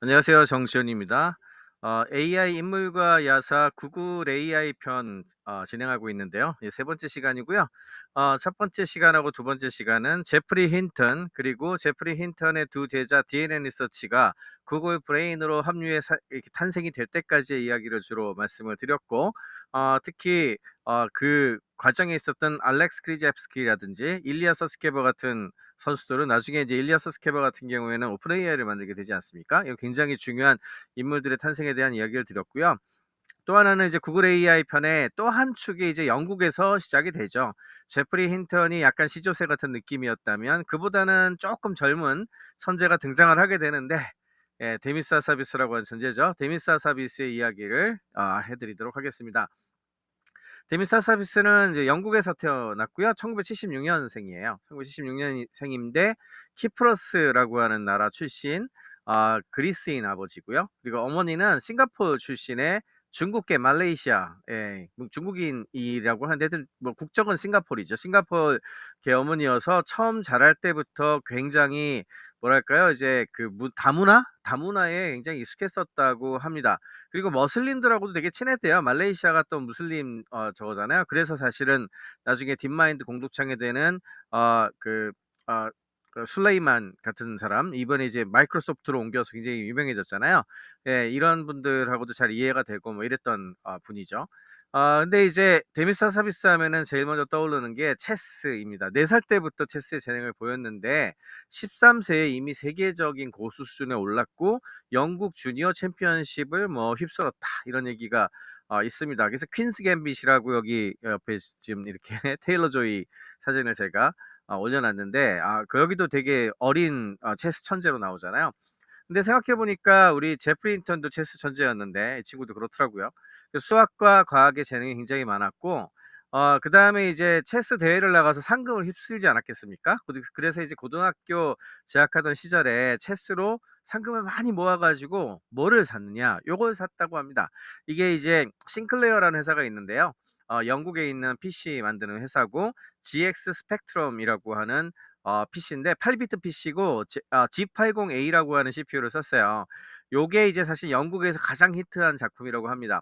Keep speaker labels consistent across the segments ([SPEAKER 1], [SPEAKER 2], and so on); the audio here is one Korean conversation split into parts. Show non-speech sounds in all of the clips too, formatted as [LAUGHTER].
[SPEAKER 1] 안녕하세요. 정지현입니다. 어, AI 인물과 야사 구글 AI 편 어, 진행하고 있는데요. 예, 세 번째 시간이고요. 어, 첫 번째 시간하고 두 번째 시간은 제프리 힌턴 그리고 제프리 힌턴의 두 제자 DNA 리서치가 구글 브레인으로 합류해 사- 이렇게 탄생이 될 때까지의 이야기를 주로 말씀을 드렸고 어, 특히 어, 그 과정에 있었던 알렉스 크리제프스키라든지 일리아 서스케버 같은 선수들은 나중에 이제 일리아 서스케버 같은 경우에는 오픈 AI를 만들게 되지 않습니까? 이거 굉장히 중요한 인물들의 탄생에 대한 이야기를 드렸고요. 또 하나는 이제 구글 AI 편의 또한 축이 이제 영국에서 시작이 되죠. 제프리 힌턴이 약간 시조새 같은 느낌이었다면 그보다는 조금 젊은 선재가 등장을 하게 되는데 예, 데미스 사비스라고 하는 존재죠. 데미스 사비스의 이야기를 아, 해드리도록 하겠습니다. 데미스 사비스는 이제 영국에서 태어났고요. 1976년생이에요. 1976년생인데 키프러스라고 하는 나라 출신 아, 그리스인 아버지고요. 그리고 어머니는 싱가포르 출신의 중국계 말레이시아 예, 뭐 중국인이라고 하는데 뭐 국적은 싱가포르이죠. 싱가포르계 어머니여서 처음 자랄 때부터 굉장히 뭐랄까요? 이제 그무 다문화? 다문화에 굉장히 익숙했었다고 합니다. 그리고 머슬림들하고도 되게 친했대요. 말레이시아가 또 무슬림 어 저거잖아요. 그래서 사실은 나중에 딥마인드 공동창에 되는 어 그어그 술레이만 같은 사람 이번에 이제 마이크로소프트로 옮겨서 굉장히 유명해졌잖아요. 예 이런 분들하고도 잘 이해가 되고 뭐 이랬던 어 분이죠. 아 근데 이제 데미스 사비스 하면은 제일 먼저 떠오르는 게 체스입니다. 4살 때부터 체스의 재능을 보였는데 13 세에 이미 세계적인 고수 수준에 올랐고 영국 주니어 챔피언십을 뭐 휩쓸었다 이런 얘기가 어 있습니다. 그래서 퀸스 갬빗이라고 여기 옆에 지금 이렇게 [LAUGHS] 테일러 조이 사진을 제가 어 올려 놨는데 아 그 여기도 되게 어린 어 체스 천재로 나오잖아요. 근데 생각해 보니까 우리 제프리 힌턴도 체스 천재였는데 이 친구도 그렇더라고요. 그 수학과 과학에 재능이 굉장히 많았고 어 그다음에 이제 체스 대회를 나가서 상금을 휩쓸지 않았겠습니까? 그래서 이제 고등학교 재학하던 시절에 체스로 상금을 많이 모아 가지고 뭐를 샀느냐? 요걸 샀다고 합니다. 이게 이제 싱클레어라는 회사가 있는데요. 어 영국에 있는 PC 만드는 회사고 GX 스펙트럼이라고 하는 어 PC인데 8 비트 PC고 제아 G80A라고 하는 CPU를 썼어요. 요게 이제 사실 영국에서 가장 히트한 작품이라고 합니다.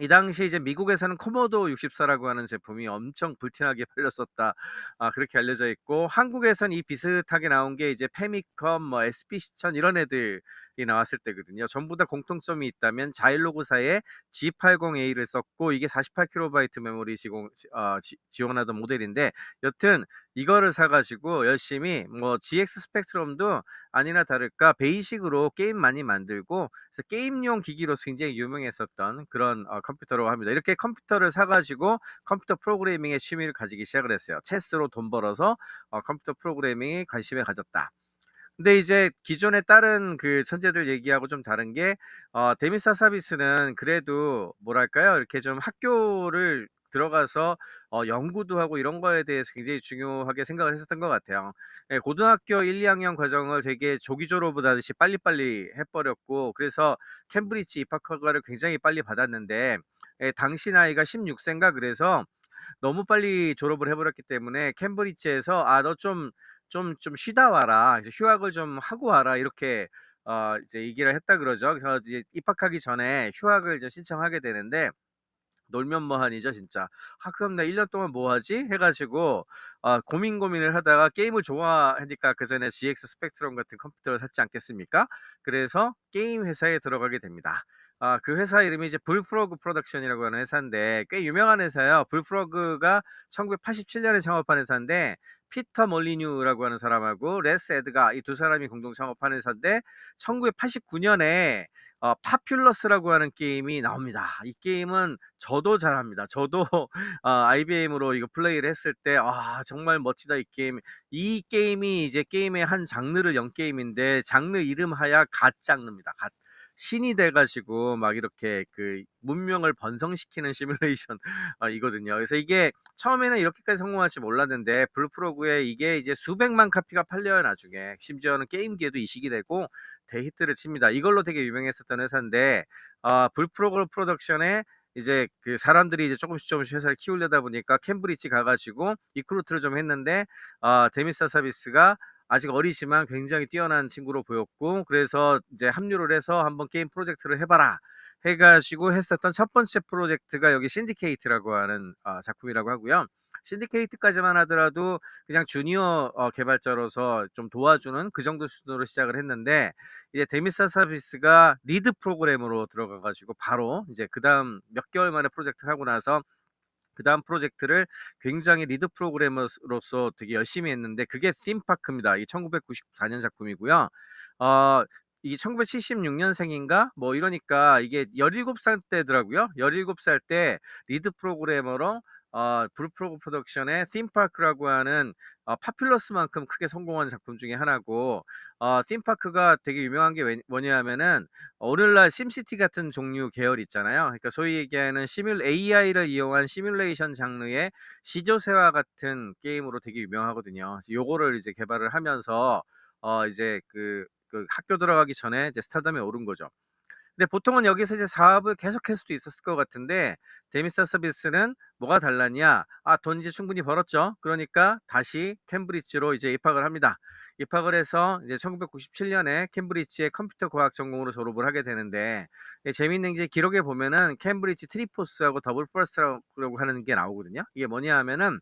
[SPEAKER 1] 이 당시 이제 미국에서는 코모도 64라고 하는 제품이 엄청 불티나게 [LAUGHS] 팔렸었다. 아 그렇게 알려져 있고 한국에선 이 비슷하게 나온 게 이제 페미컴 뭐 SPC1000 이런 애들이 나왔을 때거든요. 전부 다 공통점이 있다면 자일로그사의 G80A를 썼고 이게 48KB 메모리 지공 어 지 지원하던 모델인데 여튼 이거를 사 가지고 열심히 뭐 GX 스펙트럼도 아니나 다를까 베이식으로 게임 많이 만들고 그래서 게임용 기기로서 굉장히 유명했었던 그런 어 컴퓨터라고 합니다. 이렇게 컴퓨터를 사 가지고 컴퓨터 프로그래밍에 취미를 가지기 시작을 했어요. 체스로 돈 벌어서 어 컴퓨터 프로그래밍에 관심을 가졌다. 근데 이제 기존의 다른 그 천재들 얘기하고 좀 다른 게 어 데미사 사비스는 그래도 뭐랄까요? 이렇게 좀 학교를 들어가서 어 연구도 하고 이런 거에 대해서 굉장히 중요하게 생각을 했었던 것 같아요. 예 고등학교 1-2 학년 과정을 되게 조기 졸업을 하듯이 빨리빨리 해 버렸고 그래서 캠브리지 입학 허가를 굉장히 빨리 받았는데 예 당시 나이가 16 세인가 그래서 너무 빨리 졸업을 해 버렸기 때문에 캠브리지에서 "아 너 좀 좀 좀 쉬다 와라. 이제 휴학을 좀 하고 와라." 이렇게 어 이제 얘기를 했다 그러죠. 그래서 이제 입학하기 전에 휴학을 이제 신청하게 되는데 놀면 뭐하니죠 진짜. '아 그럼 나 1년 동안 뭐 하지?' 해 가지고 아 고민 고민을 하다가 게임을 좋아하니까 그 전에 GX 스펙트럼 같은 컴퓨터를 샀지 않겠습니까? 그래서 게임 회사에 들어가게 됩니다. 아 그 회사 이름이 이제 불프로그 프로덕션이라고 하는 회사인데 꽤 유명한 회사예요. 불프로그가 1987 년에 창업한 회사인데 피터 몰리뉴라고 하는 사람하고 레스 에드가 이 두 사람이 공동 창업한 회사인데 1989 년에 어 파퓰러스라고 하는 게임이 나옵니다. 이 게임은 저도 잘합니다. 저도 [LAUGHS] 어 IBM으로 이거 플레이를 했을 때 '아 정말 멋지다 이 게임.' 이 게임이 이제 게임의 한 장르를 연 게임인데 장르 이름 하야 갓 장르입니다. 갓. 신이 돼 가지고 막 이렇게 그 문명을 번성시키는 시뮬레이션 [LAUGHS] 어 이거든요. 그래서 이게 처음에는 이렇게까지 성공할지 몰랐는데 블루프로그에 이게 이제 수백만 카피가 팔려요 나중에. 심지어는 게임기에도 이식이 되고 대히트를 칩니다. 이걸로 되게 유명했었던 회사인데 아 불프로그 프로덕션에 이제 그 사람들이 이제 쪼금씩 쪼금씩 회사를 키우려다 보니까 캠브리지 가 가지고 리크루트를 좀 했는데 아 데미사 서비스가 아직 어리지만 굉장히 뛰어난 친구로 보였고 그래서 이제 합류를 해서 한번 게임 프로젝트를 해 봐라 해 가지고 했었던 첫 번째 프로젝트가 여기 신디케이트라고 하는 어 작품이라고 하고요. 신디케이트까지만 하더라도 그냥 주니어 어 개발자로서 좀 도와주는 그 정도 수준으로 시작을 했는데 이제 데미사 서비스가 리드 프로그램으로 들어가 가지고 바로 이제 그 다음 몇 개월 만에 프로젝트를 하고 나서 그 다음 프로젝트를 굉장히 리드 프로그래머로서 되게 열심히 했는데 그게 팀파크입니다. 이 1994년 작품이고요. 어 이게 1976년생인가 뭐 이러니까 이게 17살 때더라고요. 17살 때 리드 프로그래머로 어 브루프로그 프로덕션의 팀파크라고 하는 어 파퓰러스만큼 크게 성공한 작품 중에 하나고 어 팀파크가 되게 유명한 게 왜 뭐냐면은 오늘날 심시티 같은 종류 계열 있잖아요. 그러니까 소위 얘기하는 시뮬 AI를 이용한 시뮬레이션 장르의 시조새와 같은 게임으로 되게 유명하거든요. 요거를 이제 개발을 하면서 어 이제 그 그 학교 들어가기 전에 이제 스타덤에 오른 거죠. 근데 보통은 여기서 이제 사업을 계속할 수도 있었을 것 같은데 데미사 서비스는 뭐가 달랐냐? 아, 돈 이제 충분히 벌었죠. 그러니까 다시 캠브리지로 이제 입학을 합니다. 입학을 해서 이제 1997년에 캠브리지의 컴퓨터 과학 전공으로 졸업을 하게 되는데 예, 재미있는 게 기록에 보면은 캠브리지 트리포스하고 더블 퍼스트라고 하는 게 나오거든요. 이게 뭐냐 하면은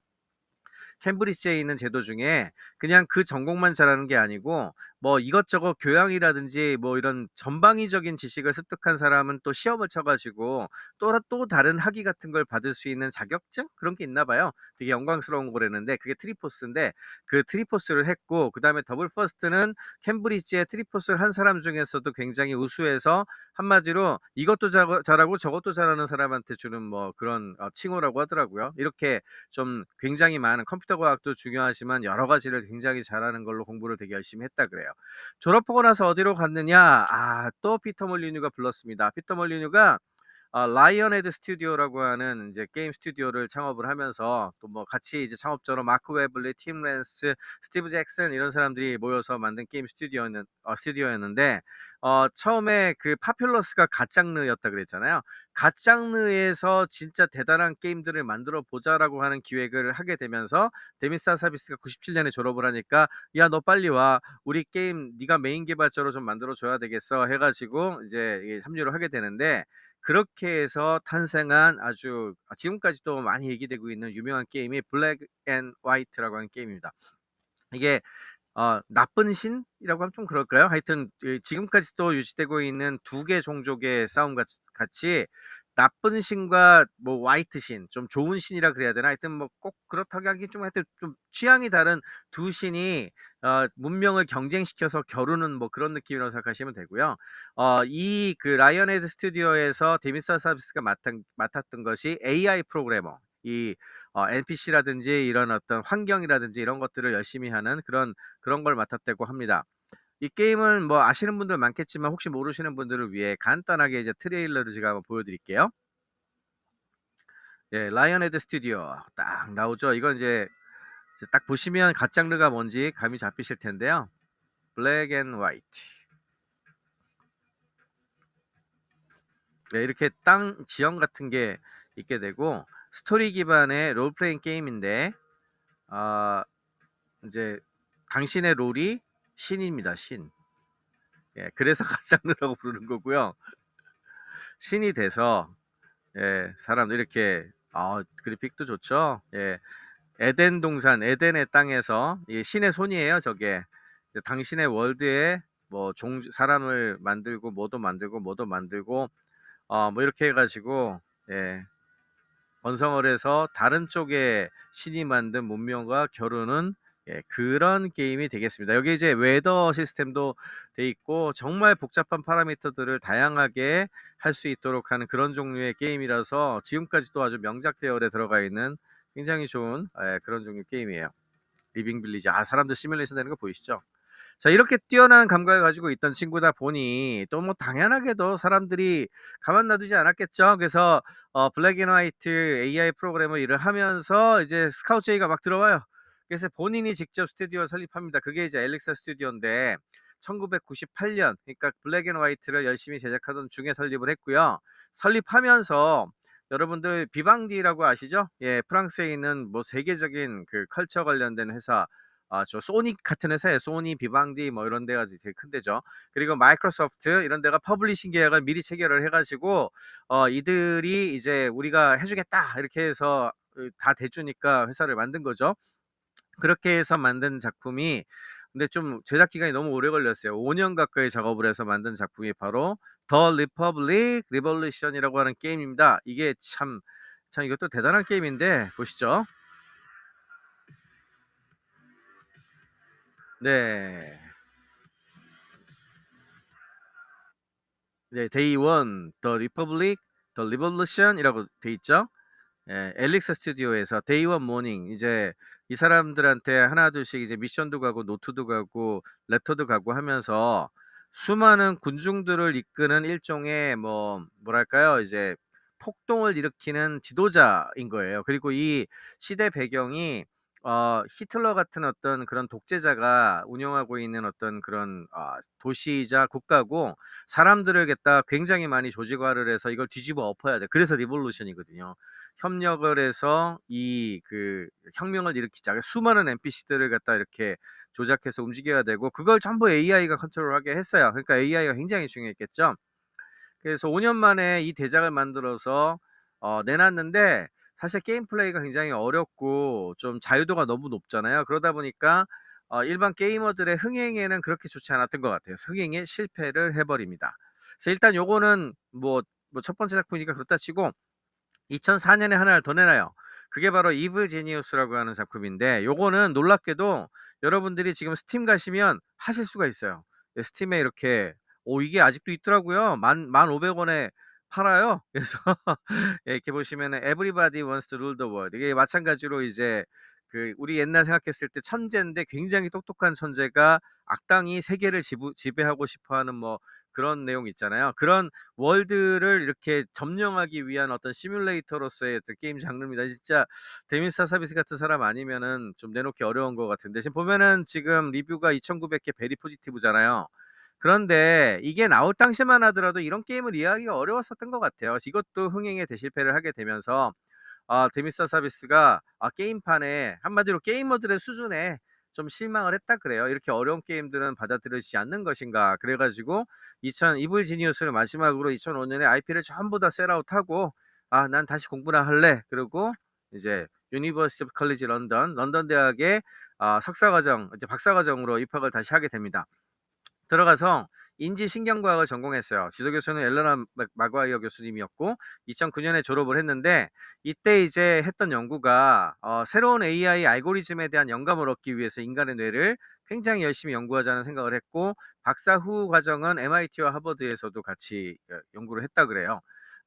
[SPEAKER 1] 캠브리지에 있는 제도 중에 그냥 그 전공만 잘하는 게 아니고 뭐 이것저것 교양이라든지 뭐 이런 전방위적인 지식을 습득한 사람은 또 시험을 쳐 가지고 또 또 다른 학위 같은 걸 받을 수 있는 자격증 그런 게 있나 봐요. 되게 영광스러운 거라는데 그게 트리포스인데 그 트리포스를 했고 그 다음에 더블 퍼스트는 캠브리지에 트리포스를 한 사람 중에서도 굉장히 우수해서 한마디로 이것도 자 잘하고 저것도 잘하는 사람한테 주는 뭐 그런 어 칭호라고 하더라고요. 이렇게 좀 굉장히 많은 컴퓨터 과학도 중요하지만 여러 가지를 굉장히 잘하는 걸로 공부를 되게 열심히 했다 그래요. 졸업하고 나서 어디로 갔느냐? 아, 또 피터 몰리뉴가 불렀습니다. 피터 몰리뉴가 어, 라이언헤드 스튜디오라고 하는 이제 게임 스튜디오를 창업을 하면서 또 뭐 같이 이제 창업자로 마크 웨블리, 팀 랜스, 스티브 잭슨 이런 사람들이 모여서 만든 게임 스튜디오는 어, 스튜디오였는데 어, 처음에 그 파퓰러스가 갓장르였다 그랬잖아요. 갓장르에서 진짜 대단한 게임들을 만들어 보자라고 하는 기획을 하게 되면서 데미사 서비스가 97년에 졸업을 하니까 야 너 빨리 와 우리 게임 네가 메인 개발자로 좀 만들어 줘야 되겠어 해가지고 이제 합류를 하게 되는데 그렇게 해서 탄생한 아주 아 지금까지도 많이 얘기되고 있는 유명한 게임이 블랙 앤 화이트라고 하는 게임입니다. 이게 어 나쁜 신이라고 하면 좀 그럴까요? 하여튼 이 지금까지도 유지되고 있는 두 개 종족의 싸움 같 같이 나쁜 신과 뭐 화이트 신, 좀 좋은 신이라 그래야 되나? 하여튼 뭐 꼭 그렇다고 하긴 좀 하여튼 좀 취향이 다른 두 신이 어 문명을 경쟁시켜서 겨루는 뭐 그런 느낌이라고 생각하시면 되고요. 어 이 그 라이언헤드 스튜디오에서 데미사 서비스가 맡은 맡았던 것이 AI 프로그래머 이 어 NPC라든지 이런 어떤 환경이라든지 이런 것들을 열심히 하는 그런 그런 걸 맡았다고 합니다. 이 게임은 뭐 아시는 분들 많겠지만 혹시 모르시는 분들을 위해 간단하게 이제 트레일러를 제가 한번 보여드릴게요. 예, 라이언헤드 스튜디오 딱 나오죠. 이건 이제, 딱 보시면 갓장르가 뭔지 감이 잡히실 텐데요. 블랙 앤 화이트. 네, 이렇게 땅 지형 같은 게 있게 되고 스토리 기반의 롤플레잉 게임인데 아 이제 당신의 롤이 신입니다. 신. 예, 그래서 [LAUGHS] 갓장르라고 부르는 거고요. 신이 돼서 예, 사람들 이렇게 아, 그래픽도 좋죠. 예. 에덴 동산, 에덴의 땅에서 이 신의 손이에요, 저게. 당신의 월드에 뭐 종 사람을 만들고 뭐도 만들고 뭐도 만들고 어 뭐 이렇게 해 가지고 예. 번성을 해서 다른 쪽의 신이 만든 문명과 겨루는 예, 그런 게임이 되겠습니다. 여기 이제 웨더 시스템도 돼 있고 정말 복잡한 파라미터들을 다양하게 할 수 있도록 하는 그런 종류의 게임이라서 지금까지도 아주 명작 대열에 들어가 있는 굉장히 좋은 예, 그런 종류 게임이에요. 리빙 빌리지. 아, 사람들 시뮬레이션 되는 거 보이시죠? 자, 이렇게 뛰어난 감각을 가지고 있던 친구다 보니 또 뭐 당연하게도 사람들이 가만 놔두지 않았겠죠. 그래서 어 블랙 앤 화이트 AI 프로그래머 일을 하면서 이제 스카우트 제의가 막 들어와요. 그래서 본인이 직접 스튜디오를 설립합니다. 그게 이제 엘릭사 스튜디오인데 1998년 그러니까 블랙 앤 화이트를 열심히 제작하던 중에 설립을 했고요. 설립하면서 여러분들 비방디라고 아시죠? 예, 프랑스에 있는 뭐 세계적인 그 컬처 관련된 회사 아 저 소니 같은 회사예요. 소니, 비방디 뭐 이런 데가 제일 큰 데죠. 그리고 마이크로소프트 이런 데가 퍼블리싱 계약을 미리 체결을 해 가지고 어 이들이 이제 "우리가 해 주겠다." 이렇게 해서 그다 대주니까 회사를 만든 거죠. 그렇게 해서 만든 작품이 근데 좀 제작 기간이 너무 오래 걸렸어요. 5년 가까이 작업을 해서 만든 작품이 바로 The Republic Revolution이라고 하는 게임입니다. 이게 참 참 이것도 대단한 게임인데 보시죠. 네. 네. Day 1 The Republic The Revolution이라고 돼 있죠. 예. 엘릭서 스튜디오에서 Day 1 모닝 이제 이 사람들한테 하나 둘씩 이제 미션도 가고 노트도 가고 레터도 가고 하면서 수많은 군중들을 이끄는 일종의 뭐 뭐랄까요? 이제 폭동을 일으키는 지도자인 거예요. 그리고 이 시대 배경이 어 히틀러 같은 어떤 그런 독재자가 운영하고 있는 어떤 그런 아 도시이자 국가고 사람들을 갖다 굉장히 많이 조직화를 해서 이걸 뒤집어 엎어야 돼. 그래서 리볼루션이거든요. 협력을 해서 이 그 혁명을 일으키자. 그 수많은 NPC들을 갖다 이렇게 조작해서 움직여야 되고 그걸 전부 AI가 컨트롤하게 했어요. 그러니까 AI가 굉장히 중요했겠죠. 그래서 5년 만에 이 대작을 만들어서 어 내놨는데 사실 게임 플레이가 굉장히 어렵고 좀 자유도가 너무 높잖아요. 그러다 보니까 어 일반 게이머들의 흥행에는 그렇게 좋지 않았던 것 같아요. 흥행에 실패를 해 버립니다. 그래서 일단 요거는 뭐 뭐 첫 번째 작품이니까 그렇다 치고 2004 년에 하나를 더 내놔요. 그게 바로 이블 지니어스라고 하는 작품인데 요거는 놀랍게도 여러분들이 지금 스팀 가시면 하실 수가 있어요. 예 스팀에 이렇게 오 이게 아직도 있더라고요. 만1,500 원에 팔아요. [LAUGHS] 그래서 예 이렇게 보시면은 Everybody Wants to Rule the World 이게 마찬가지로 이제 그 우리 옛날 생각했을 때 천재인데 굉장히 똑똑한 천재가 악당이 세계를 지부 지배하고 싶어 하는 뭐 그런 내용 있잖아요. 그런 월드를 이렇게 점령하기 위한 어떤 시뮬레이터로서의 게임 장르입니다. 진짜 데미스 사비스 같은 사람 아니면은 좀 내놓기 어려운 것 같은데 지금 보면은 지금 리뷰가 2,900개 베리 포지티브잖아요. 그런데 이게 나올 당시만 하더라도 이런 게임을 이해하기가 어려웠었던 것 같아요. 이것도 흥행에 대실패를 하게 되면서 아 데미스 서비스가 아 게임판에 한마디로 게이머들의 수준에 좀 실망을 했다 그래요. '이렇게 어려운 게임들은 받아들여지지 않는 것인가.' 그래 가지고 2000 이블 지니어스를 마지막으로 2005 년에 IP를 전부 다 셀아웃하고 '아 난 다시 공부나 할래.' 그러고 이제 유니버시티 컬리지 런던, 런던 대학의 아 석사과정 이제 박사과정으로 입학을 다시 하게 됩니다. 들어가서 인지신경과학을 전공했어요. 지도 교수는 엘레나 맥 마과이어 교수님이었고 2009 년에 졸업을 했는데 이때 이제 했던 연구가 어 새로운 AI 알고리즘에 대한 영감을 얻기 위해서 인간의 뇌를 굉장히 열심히 연구하자는 생각을 했고 박사 후 과정은 MIT와 하버드에서도 같이 어 연구를 했다 그래요.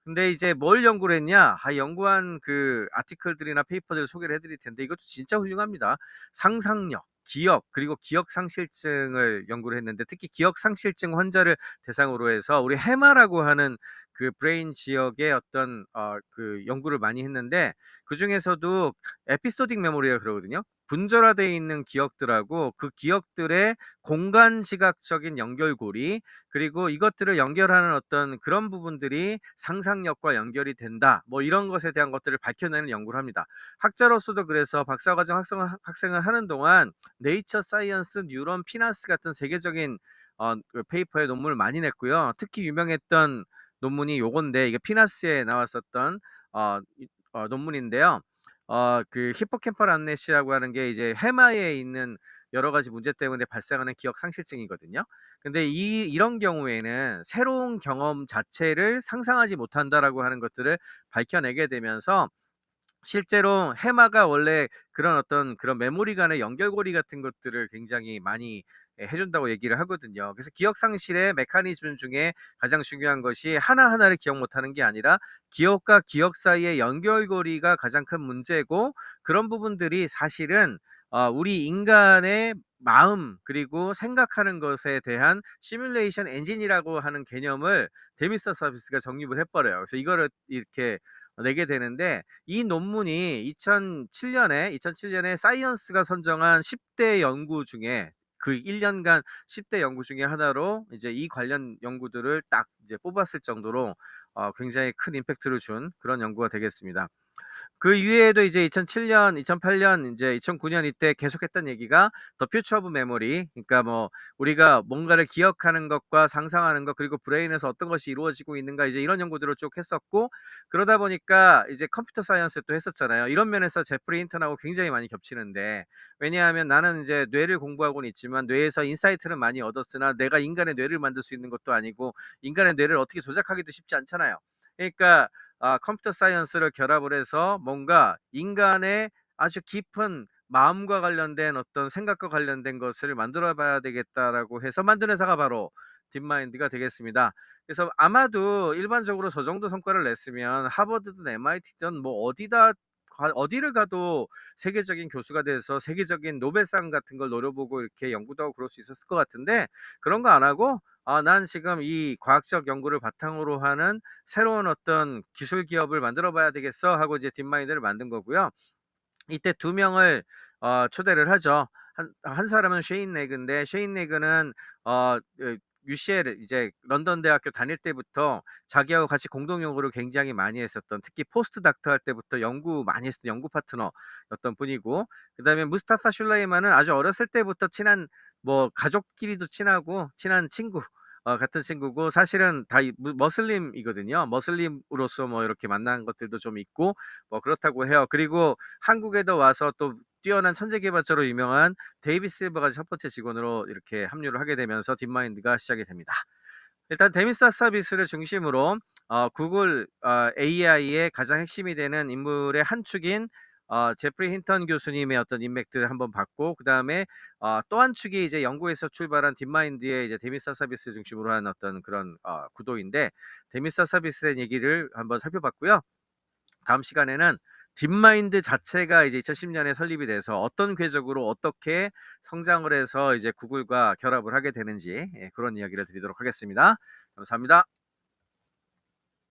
[SPEAKER 1] 근데 이제 뭘 연구를 했냐? 아 연구한 그 아티클들이나 페이퍼들을 소개를 해 드릴 텐데 이것도 진짜 훌륭합니다. 상상력, 기억 그리고 기억 상실증을 연구를 했는데 특히 기억 상실증 환자를 대상으로 해서 우리 해마라고 하는 그 브레인 지역의 어떤 어 그 연구를 많이 했는데 그중에서도 에피소딕 메모리라 그러거든요. 분절화되어 있는 기억들하고 그 기억들의 공간 지각적인 연결고리 그리고 이것들을 연결하는 어떤 그런 부분들이 상상력과 연결이 된다. 뭐 이런 것에 대한 것들을 밝혀내는 연구를 합니다. 학자로서도 그래서 박사과정 학생 학생을 하는 동안 네이처 사이언스, 뉴런, 피나스 같은 세계적인 어그 페이퍼에 논문을 많이 냈고요. 특히 유명했던 논문이 요건데 이게 피나스에 나왔었던 어이어 논문인데요. 어 그 히포캠팔 암네시아라고 하는 게 이제 해마에 있는 여러 가지 문제 때문에 발생하는 기억 상실증이거든요. 근데 이 이런 경우에는 새로운 경험 자체를 상상하지 못한다라고 하는 것들을 밝혀내게 되면서 실제로 해마가 원래 그런 어떤 그런 메모리 간의 연결고리 같은 것들을 굉장히 많이 예 해 준다고 얘기를 하거든요. 그래서 기억 상실의 메커니즘 중에 가장 중요한 것이 하나하나를 기억 못하는 게 아니라 기억과 기억 사이의 연결고리가 가장 큰 문제고 그런 부분들이 사실은 어 우리 인간의 마음 그리고 생각하는 것에 대한 시뮬레이션 엔진이라고 하는 개념을 데미스 서비스가 정립을 해 버려요. 그래서 이거를 이렇게 내게 되는데 이 논문이 2007 년에 2007 년에 사이언스가 선정한 10대 연구 중에 그 1 년간 10대 연구 중에 하나로 이제 이 관련 연구들을 딱 이제 뽑았을 정도로 어 굉장히 큰 임팩트를 준 그런 연구가 되겠습니다. 그 이외에도 이제 2007년, 2008년, 인제 2009년 이때 계속했던 얘기가 The Future of Memory 그러니까 뭐 우리가 뭔가를 기억하는 것과 상상하는 것 그리고 브레인에서 어떤 것이 이루어지고 있는가 이제 이런 연구들을 쭉 했었고 그러다 보니까 이제 컴퓨터 사이언스 또 했었잖아요. 이런 면에서 제프리 힌턴하고 굉장히 많이 겹치는데 왜냐하면 나는 인제 뇌를 공부하고는 있지만 뇌에서 인사이트는 많이 얻었으나 내가 인간의 뇌를 만들 수 있는 것도 아니고 인간의 뇌를 어떻게 조작하기도 쉽지 않잖아요. 그러니까 아 컴퓨터 사이언스를 결합을 해서 뭔가 인간의 아주 깊은 마음과 관련된 어떤 생각과 관련된 것을 만들어 봐야 되겠다라고 해서 만든 회사가 바로 딥마인드가 되겠습니다. 그래서 아마도 일반적으로 저 정도 성과를 냈으면 하버드든 MIT든 뭐 어디다 가 어디를 가도 세계적인 교수가 돼서 세계적인 노벨상 같은 걸 노려보고 이렇게 연구도 하고 그럴 수 있었을 것 같은데 그런 거 안 하고 ' 아 난 지금 이 과학적 연구를 바탕으로 하는 새로운 어떤 기술 기업을 만들어 봐야 되겠어.' 하고 이제 딥마인드를 만든 거고요. 이때 2 명을 어 초대를 하죠. 한 한 사람은 셰인 레그인데 셰인 레그는 어그 UCL 이제 런던 대학교 다닐 때부터 자기하고 같이 공동 연구를 굉장히 많이 했었던 특히 포스트 닥터 할 때부터 연구 많이 했었던 연구 파트너였던 분이고 그다음에 무스타파 슐레이만은 아주 어렸을 때부터 친한 뭐 가족끼리도 친하고 친한 친구 어 같은 친구고 사실은 다 머슬림이거든요. 머슬림으로서 뭐 이렇게 만난 것들도 좀 있고 뭐 그렇다고 해요. 그리고 한국에도 와서 또 뛰어난 천재 개발자로 유명한 데이빗 실버가 첫 번째 직원으로 이렇게 합류를 하게 되면서 딥마인드가 시작이 됩니다. 일단 데미스 하사비스를 중심으로 어 구글 어 AI의 가장 핵심이 되는 인물의 한 축인 어 제프리 힌턴 교수님의 어떤 인맥들을 한번 봤고 그 다음에 어 또한 축이 이제 영국에서 출발한 딥마인드의 이제 데미스 하사비스를 중심으로 한 어떤 그런 어 구도인데 데미스 하사비스의 얘기를 한번 살펴봤고요. 다음 시간에는 딥마인드 자체가 이제 2010년에 설립이 돼서 어떤 궤적으로 어떻게 성장을 해서 이제 구글과 결합을 하게 되는지 예 그런 이야기를 드리도록 하겠습니다. 감사합니다.